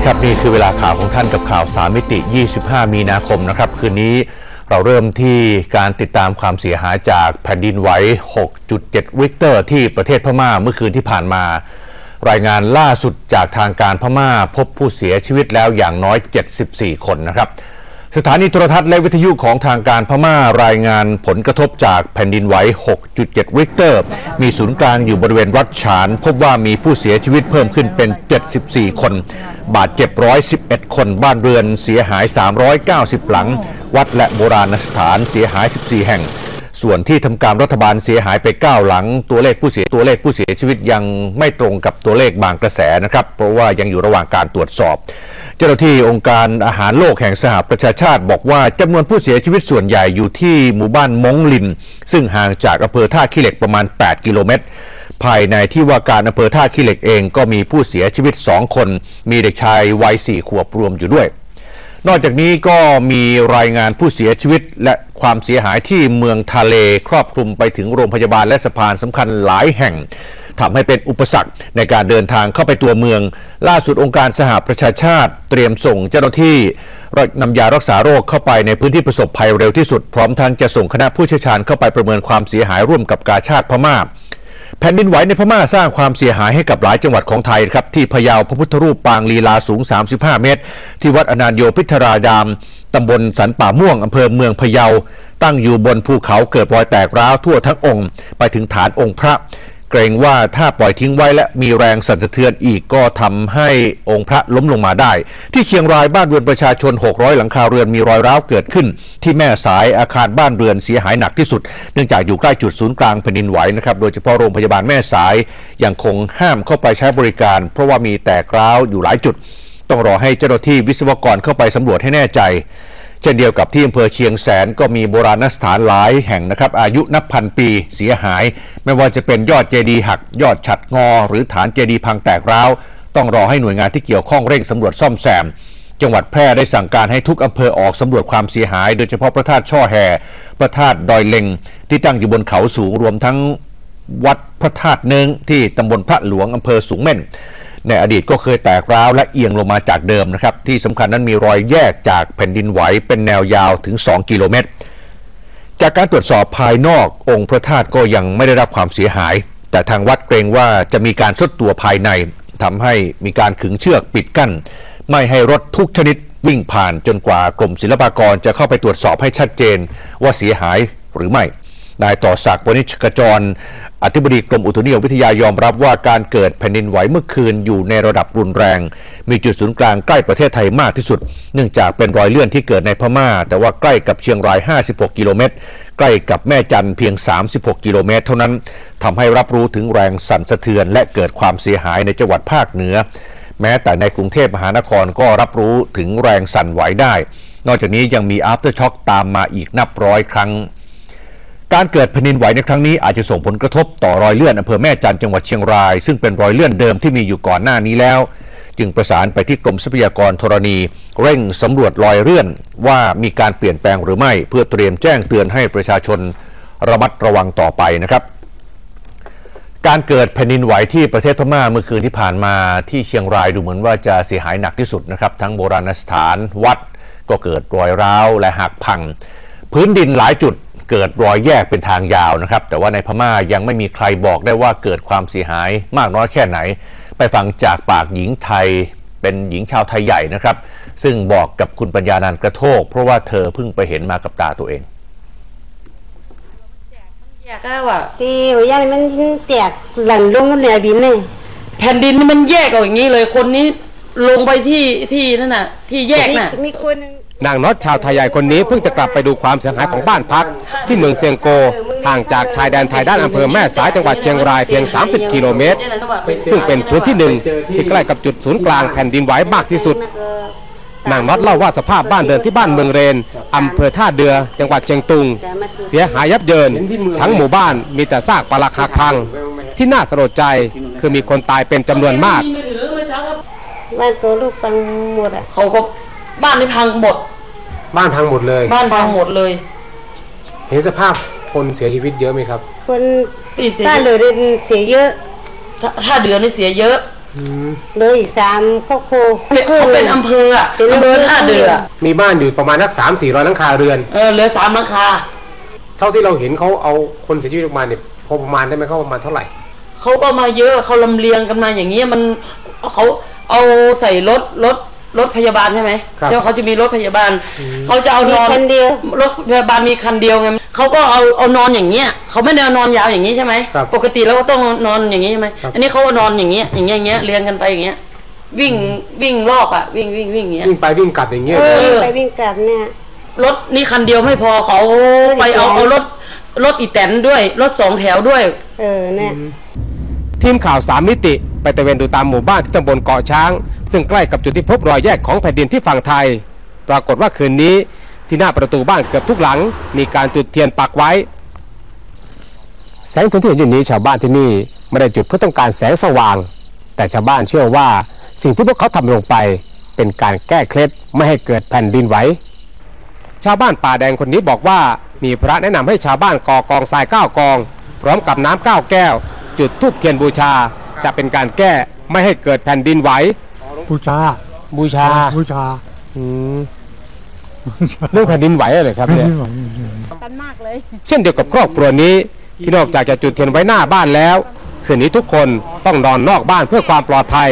ดีครับนี่คือเวลาข่าวของท่านกับข่าวสามิติ 25 มีนาคมนะครับ คืนนี้เราเริ่มที่การติดตามความเสียหายจากแผ่นดินไหว 6.7 วิกเตอร์ ที่ประเทศพม่าเมื่อคืนที่ผ่านมา รายงานล่าสุดจากทางการพม่าพบผู้เสียชีวิตแล้วอย่างน้อย 74 คนนะครับ สถานีโทรทัศน์และวิทยุของทางการพม่ารายงานผลกระทบจากแผ่นดินไหว 6.7 ริกเตอร์ มีศูนย์กลางอยู่บริเวณวัดฉาน พบว่ามีผู้เสียชีวิตเพิ่มขึ้นเป็น 74 คน บาดเจ็บ 111 คน บ้านเรือนเสียหาย 390 หลัง วัดและโบราณสถานเสียหาย 14 แห่ง ส่วนที่ทำการรัฐบาลเสียหายไป 9 หลัง ตัวเลขผู้เสียตัวเลขผู้เสียชีวิตยังไม่ตรงกับตัวเลขบางกระแสนะครับ เพราะว่ายังอยู่ระหว่างการตรวจสอบ จ้าหน้าที่องค์การอาหารโลกแห่งสหประชาชาติ บอกว่าจำนวนผู้เสียชีวิตส่วนใหญ่อยู่ที่หมู่บ้านมงลิน ซึ่งห่างจากอำเภอท่าขี้เหล็กประมาณ 8 กิโลเมตร ภายในที่ว่าการอำเภอท่าขี้เหล็กเองก็มีผู้เสียชีวิต 2 คน มีเด็กชายวัย4ขวบรวมอยู่ด้วย นอกจากนี้ก็มีรายงานผู้เสียชีวิตและความเสียหายที่เมืองทะเลครอบคลุมไปถึงโรงพยาบาลและสะพานสำคัญหลายแห่ง ทำให้เป็นอุปสรรคในการเดินทางเข้าไปตัวเมือง ล่าสุดองค์การสหประชาชาติ เตรียมส่งเจ้าหน้าที่นำยารักษาโรคเข้าไปในพื้นที่ประสบภัยเร็วที่สุด พร้อมทั้งจะส่งคณะผู้เชี่ยวชาญเข้าไปประเมินความเสียหายร่วมกับกาชาติพม่าแผ่นดินไหวในพม่าสร้างความเสียหายให้กับหลายจังหวัดของไทยครับที่พะเยาพระพุทธรูปปางลีลาสูง 35 เมตร ที่วัดอนานโยพิทรารามตำบลสันป่าม่วงอำเภอเมืองพะเยา ตั้งอยู่บนภูเขาเกิดรอยแตกร้าวทั่วทั้งองค์ ไปถึงฐานองค์พระ เกรงว่าถ้าปล่อยทิ้งไว้และมีแรงสั่นสะเทือนอีกก็ทำให้องค์พระล้มลงมาได้ ที่เชียงรายบ้านเรือนประชาชน 600 หลังคาเรือนมีรอยร้าวเกิดขึ้น ที่แม่สายอาคารบ้านเรือนเสียหายหนักที่สุด เนื่องจากอยู่ใกล้จุดศูนย์กลางแผ่นดินไหวนะครับโดยเฉพาะโรงพยาบาลแม่สายยังคงห้ามเข้าไปใช้บริการ เพราะว่ามีแตกร้าวอยู่หลายจุด ต้องรอให้เจ้าหน้าที่วิศวกรเข้าไปสำรวจให้แน่ใจ เช่นเดียวกับที่อำเภอเชียงแสนก็มีโบราณสถานหลายแห่งนะครับ อายุนับพันปีเสียหาย ไม่ว่าจะเป็นยอดเจดีย์หัก ยอดฉัดงอ หรือฐานเจดีย์พังแตกร้าว ต้องรอให้หน่วยงานที่เกี่ยวข้องเร่งสำรวจซ่อมแซม จังหวัดแพร่ได้สั่งการให้ทุกอำเภอออกสำรวจความเสียหาย โดยเฉพาะพระธาตุช่อแฮพระธาตุดอยเล็ง ที่ตั้งอยู่บนเขาสูงรวมทั้งวัดพระธาตุเนืองที่ตำบลพระหลวงอำเภอสูงเม่น ในอดีตก็เคยแตกร้าวและเอียงลงมาจากเดิมนะครับ ที่สำคัญนั้นมีรอยแยกจากแผ่นดินไหวเป็นแนวยาวถึง 2 กิโลเมตร จากการตรวจสอบภายนอกองค์พระธาตุก็ยังไม่ได้รับความเสียหาย แต่ทางวัดเกรงว่าจะมีการทดตัวภายในทำให้มีการขึงเชือกปิดกั้น ไม่ให้รถทุกชนิดวิ่งผ่านจนกว่ากรมศิลปากรจะเข้าไปตรวจสอบให้ชัดเจนว่าเสียหายหรือไม่ นายต่อศักดิ์วณิชกจร อธิบดีกรมอุตุนิยมวิทยายอมรับว่าการเกิดแผ่นดินไหวเมื่อคืนอยู่ในระดับรุนแรง มีจุดศูนย์กลางใกล้ประเทศไทยมากที่สุด เนื่องจากเป็นรอยเลื่อนที่เกิดในพม่า แต่ว่าใกล้กับเชียงราย 56 กิโลเมตร ใกล้กับแม่จันเพียง 36 กิโลเมตร เท่านั้นทำให้รับรู้ถึงแรงสั่นสะเทือน และเกิดความเสียหายในจังหวัดภาคเหนือ แม้แต่ในกรุงเทพมหานครก็รับรู้ถึงแรงสั่นไหวได้ นอกจากนี้ยังมี after shock ตามมาอีกนับร้อยครั้ง การเกิดแผ่นดินไหวในครั้งนี้อาจจะส่งผลกระทบต่อรอยเลื่อนอำเภอแม่จันจังหวัดเชียงราย ซึ่งเป็นรอยเลื่อนเดิมที่มีอยู่ก่อนหน้านี้แล้ว จึงประสานไปที่กรมทรัพยากรธรณี เร่งสำรวจรอยเลื่อนว่ามีการเปลี่ยนแปลงหรือไม่ เพื่อเตรียมแจ้งเตือนให้ประชาชนระมัดระวังต่อไปนะครับ การเกิดแผ่นดินไหวที่ประเทศพม่าเมื่อคืนที่ผ่านมาที่เชียงรายดูเหมือนว่าจะเสียหายหนักที่สุดนะครับทั้งโบราณสถานวัดก็เกิดรอยร้าวและหักพัง พื้นดินหลายจุด เกิดรอยแยกเป็นทางยาวนะครับ แต่ว่าในพม่ายังไม่มีใครบอกได้ว่าเกิดความเสียหายมากน้อยแค่ไหน ไปฟังจากปากหญิงไทยเป็นหญิงชาวไทยใหญ่นะครับ ซึ่งบอกกับคุณปัญญานันท์กระโทก เพราะว่าเธอเพิ่งไปเห็นมากับตาตัวเองแยกก็ว่าที่หัวย่านี่มันแตกหลังลงกันแนวดินเลยแผ่นดินนี่มันแยกออกอย่างนี้เลยคนนี้ลงไปที่ที่นั่นน่ะ ที่แยกน่ะมีมีคนหนึง นางน็อตชาวไทยใหญ่คนนี้เพิ่งจะกลับไปดูความเสียหายของบ้านพัก ที่เมืองเซียงโกห่างจากชายแดนไทยด้านอำเภอแม่สายจังหวัดเชียงรายเพียง 30 กิโลเมตร ซึ่งเป็นพื้นที่หนึ่งที่ใกล้กับจุดศูนย์กลางแผ่นดินไหวมากที่สุด นางน็อตเล่าว่าสภาพบ้านเดินที่บ้านเมืองเรนอำเภอท่าเดือ จังหวัดเชียงตุง เสียหายยับเยิน ทั้งหมู่บ้านมีแต่ซากปรักหักพัง ที่น่าสลดใจคือมีคนตายเป็นจำนวนมากบ้านตัวลูกปังหมดอะเขาก็ บ้านนี่พังหมด บ้านพังหมดเลย บ้านพังหมดเลย เห็นสภาพคนเสียชีวิตเยอะไหมครับ คนตีเสียบ้านเลยเรียนเสียเยอะ ถ้าถ้าเดือนนี่เสียเยอะเหลยอีกสามครอบครัวเป็นเขาเป็นอำเภออะเป็นอำอำเภเภออท่าเดือมีบ้านอยู่ประมาณนักสามสี่ร้อยหลังคาเรือนเออเหลือสามหลังคาเท่าที่เราเห็นเขาเอาคนเสียชีวิตออกมาเนี่ยพอประมาณได้ไหมเขาประมาณเท่าไหร่เขาก็มาเยอะเขาลำเลียงกันมาอย่างเงี้ยมันเขาเอาใส่รถรถ รถพยาบาลใช่ไหมครับ เจ้าเขาจะมีรถพยาบาล เขาจะเอานอนมีคันเดียว รถพยาบาลมีคันเดียวไงเขาก็เอาเอานอนอย่างเงี้ยเขาไม่ได้เอานอนยาวอย่างนี้ใช่ไหมครับปกติเราก็ต้องนอนอย่างนี้ใช่ไหมครับ อันนี้เขาก็นอนอย่างเงี้ยอย่างเงี้ยอย่างเงี้ยเรียงกันไปอย่างเงี้ย วิ่งวิ่งลอกอะวิ่งวิ่งวิ่งอย่างเงี้ย วิ่งไปวิ่งกลับอย่างเงี้ยเออเออไปวิ่งกลับเนี่ย รถนี่คันเดียวไม่พอเขาไปเอาเอารถรถอีแตนด้วยรถสองแถวด้วย เออเนี่ย ทีมข่าวสามมิติ ไปตะเวนดูตามหมู่บ้านที่ตำบลเกาะช้าง ซึ่งใกล้กับจุดที่พบรอยแยกของแผ่นดินที่ฝั่งไทย ปรากฏว่าคืนนี้ที่หน้าประตูบ้านเกือบทุกหลัง มีการจุดเทียนปักไว้ แสงที่เห็นอยู่นี้ชาวบ้านที่นี่ไม่ได้จุดเพื่อต้องการแสงสว่าง แต่ชาวบ้านเชื่อว่าสิ่งที่พวกเขาทำลงไป เป็นการแก้เคล็ดไม่ให้เกิดแผ่นดินไหวชาวบ้านป่าแดงคนนี้บอกว่ามีพระแนะนำให้ชาวบ้านก่อกองทรายเก้ากอง พร้อมกับน้ำเก้าแก้ว จุดธูปเทียนบูชา จะเป็นการแก้ไม่ให้เกิดแผ่นดินไหว บูชา บูชา บูชาอืมเรื่องแผ่นดินไหวอะไรครับไม่เนี่ยใช่หวังกันมากเลย เช่นเดียวกับครอบครัวนี้ที่นอกจากจะจุดเทียนไว้หน้าบ้านแล้ว คืนนี้ทุกคนต้องนอนนอกบ้านเพื่อความปลอดภัย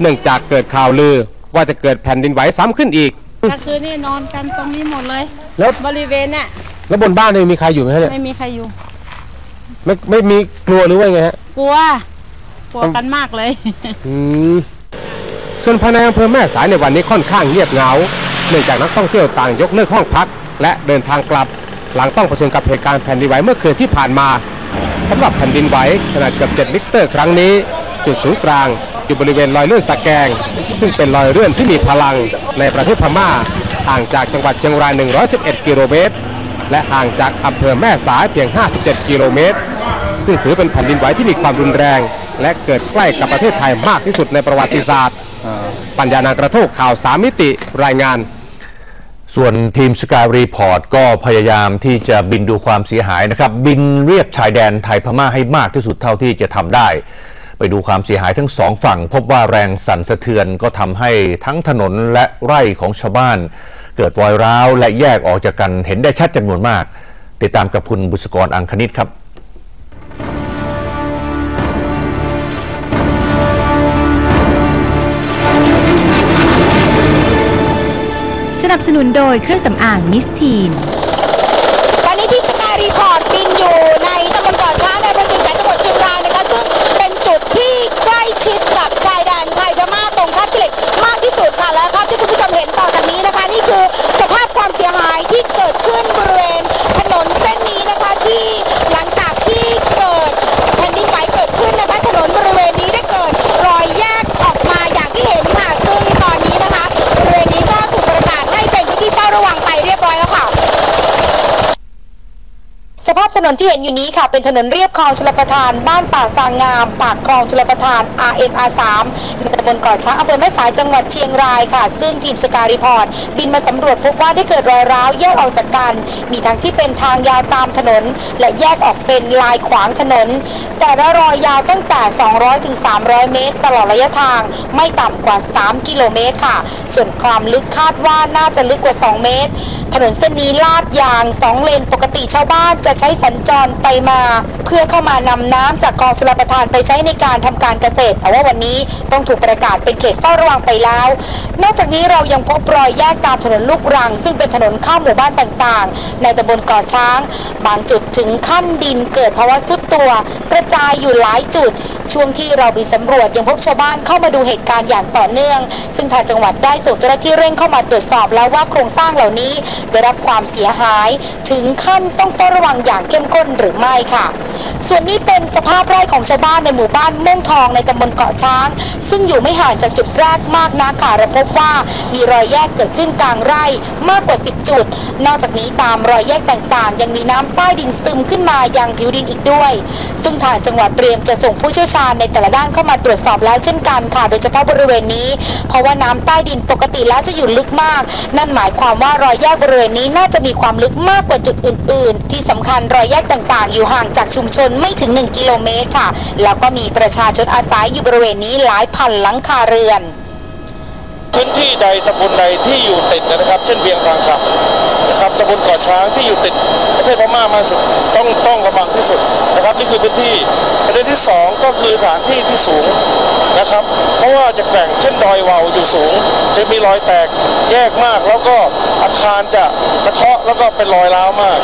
เนื่องจากเกิดข่าวลือว่าจะเกิดแผ่นดินไหวซ้ำขึ้นอีกก็คือนี่นอนกันตรงนี้หมดเลย แล้วบริเวณเนี่ยแล้วบนบ้านเนี่ยมีใครอยู่ไหมฮะเนี่ยไม่มีใครอยู่ ไม่ไม่มีกลัวหรือว่าไงฮะ กลัว กลัวกันมากเลย อืม ส่วนภายในอำเภอแม่สายในวันนี้ค่อนข้างเงียบเหงา เนื่องจากนักท่องเที่ยวต่างยกเลิกห้องพัก และเดินทางกลับ หลังต้องเผชิญกับเหตุการณ์แผ่นดินไหวเมื่อคืนที่ผ่านมาสำหรับแผ่นดินไหวขนาดเกือบ7ลิกเตอร์ครั้งนี้ จุดศูนย์กลางอยู่บริเวณรอยเลื่อนสะแกง ซึ่งเป็นรอยเลื่อนที่มีพลังในประเทศพม่าห่างจากจังหวัดเชียงราย 111 กิโลเมตร และห่างจากอำเภอแม่สายเพียง 57 กิโลเมตร ซึ่งถือเป็นแผ่นดินไหวที่มีความรุนแรง และเกิดใกล้กับประเทศไทยมากที่สุดในประวัติศาสตร์ ปัญญานากระโทกข่าวสามมิติรายงาน ส่วนทีมสกายรีพอร์ตก็พยายามที่จะบินดูความเสียหายนะครับ บินเรียบชายแดนไทยพม่าให้มากที่สุดเท่าที่จะทำได้ไปดูความเสียหายทั้งสองฝั่ง พบว่าแรงสั่นสะเทือนก็ทำให้ทั้งถนนและไร่ของชาวบ้าน เกิดรอยร้าวและแยกออกจากกันเห็นได้ชัดจำนวนมาก ติดตามกับคุณบุษกรอังคณิตครับสนับสนุนโดยเครื่องสำอางมิสทีน ตอนนี้ที่สกายรีพอร์ตบินอยู่ในตำบลเกาะช้างในอำเภอเชียงแสนจังหวัดเชียงรายนะคะซึ่งเป็นจุดที่ใกล้ชิดกับชายแดนไทย ถนนที่เห็นอยู่นี้ค่ะ เป็นถนนเรียบคลองชลประทาน บ้านป่าสางงาม ปากคลองชลประทาน RMR3 ำบลเกาะช้างอำเภอแม่สายจังหวัดเชียงรายค่ะ ซึ่งทีมสการีพอร์ตบินมาสำรวจพบว่าได้เกิดรอยร้าวแยกออกจากกัน มีทั้งที่เป็นทางยาวตามถนน และแยกออกเป็นลายขวางถนน แต่ละรอยยาวตั้งแต่ 200ถึง300 เมตร ตลอดระยะทางไม่ต่ำกว่า 3 กิโลเมตรค่ะ ส่วนความลึกคาดว่าน่าจะลึกกว่า 2 เมตร ถนนเส้นนี้ลาดยาง 2 เลนปกติชาวบ้านจะใช้สัญจรไปมา เพื่อเข้ามานำน้ำจากคลองชลประทานไปใช้ในการทำการเกษตร แต่ว่าวันนี้ต้องถูกประกาศเป็นเขตเฝ้าระวังไปแล้ว นอกจากนี้เรายังพบรอยแยกตามถนนลูกรัง ซึ่งเป็นถนนเข้าหมู่บ้านต่างๆ ในตำบลเกาะช้าง บางจุดถึงขั้นดินเกิดภาวะซุดตัว กระจายอยู่หลายจุด ช่วงที่เราบินสำรวจยังพบชาวบ้านเข้ามาดูเหตุการณ์อย่างต่อเนื่อง ซึ่งทางจังหวัดได้ส่งเจ้าหน้าที่เร่งเข้ามาตรวจสอบแล้วว่าโครงสร้างเหล่านี้ได้รับความเสียหาย ถึงขั้นต้องเฝ้าระวังอย่างเข้มข้นหรือไม่ค่ะ ส่วนนี้เป็นสภาพไร่ของชาวบ้านในหมู่บ้านม่วงทองในตำบลเกาะช้าง ซึ่งอยู่อยู่ไม่ห่างจากจุดแรกมากนักค่ะเราพบว่ามีรอยแยกเกิดขึ้นกลางไร่มากกว่า 10 จุด นอกจากนี้ตามรอยแยกต่างๆ ยังมีน้ำใต้ดินซึมขึ้นมายังผิวดินอีกด้วย ซึ่งทางจังหวัดเตรียมจะส่งผู้เชี่ยวชาญในแต่ละด้านเข้ามาตรวจสอบแล้วเช่นกันค่ะ โดยเฉพาะบริเวณนี้ เพราะว่าน้ำใต้ดินปกติแล้วจะอยู่ลึกมาก นั่นหมายความว่ารอยแยกบริเวณนี้น่าจะมีความลึกมากกว่าจุดอื่น ๆ ที่สำคัญรอยแยกต่างๆ อยู่ห่างจากชุมชนไม่ถึง 1 กิโลเมตรค่ะ แล้วก็มีประชาชนอาศัยอยู่บริเวณนี้หลายพันหลังคาเรือน พื้นที่ใดตำบลใดที่อยู่ติดนะครับ เช่นเวียงพางคำนะครับตำบลเกาะช้างที่อยู่ติดประเทศพม่ามากสุดต้องต้องระวังที่สุดนะครับนี่คือพื้นที่ประเด็นที่สองก็คือสถานที่ที่สูงนะครับ เพราะว่าจะแกว่งเช่นดอยวาวอยู่สูง จะมีรอยแตกแยกมาก แล้วก็อาคารจะกระเทาะแล้วก็เป็นรอยร้าวมาก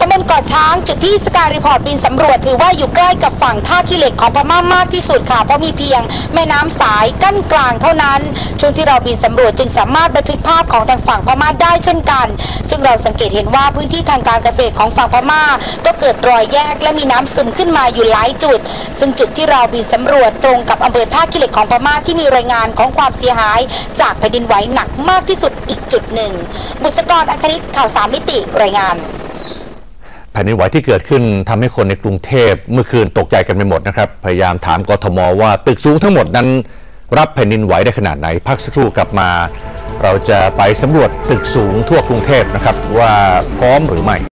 ตำบลเกาะช้างจุดที่สกายรีพอร์ตบินสำรวจถือว่าอยู่ใกล้กับฝั่งท่าขี้เหล็กของพม่ามากที่สุดค่ะ เพราะมีเพียงแม่น้ำสายกั้นกลางเท่านั้น ช่วงที่เราบินสำรวจจึงสามารถบันทึกภาพของทางฝั่งพม่าได้เช่นกัน ซึ่งเราสังเกตเห็นว่าพื้นที่ทางการเกษตรของฝั่งพม่า ก็เกิดรอยแยกและมีน้ำซึมขึ้นมาอยู่หลายจุด ซึ่งจุดที่เราบินสำรวจตรงกับอำเภอท่าขี้เหล็กของพม่าที่มีรายงานของความเสียหาย จากแผ่นดินไหวหนักมากที่สุดอีกจุดหนึ่ง บุษกรอัคนิตข่าวสามมิติรายงาน แผ่นดินไหวที่เกิดขึ้นทำให้คนในกรุงเทพเมื่อคืนตกใจกันไปหมดนะครับ พยายามถามกทมว่าตึกสูงทั้งหมดนั้น รับแผ่นดินไหวได้ขนาดไหน พักสักครู่กลับมา เราจะไปสำรวจตึกสูงทั่วกรุงเทพนะครับว่าพร้อมหรือไม่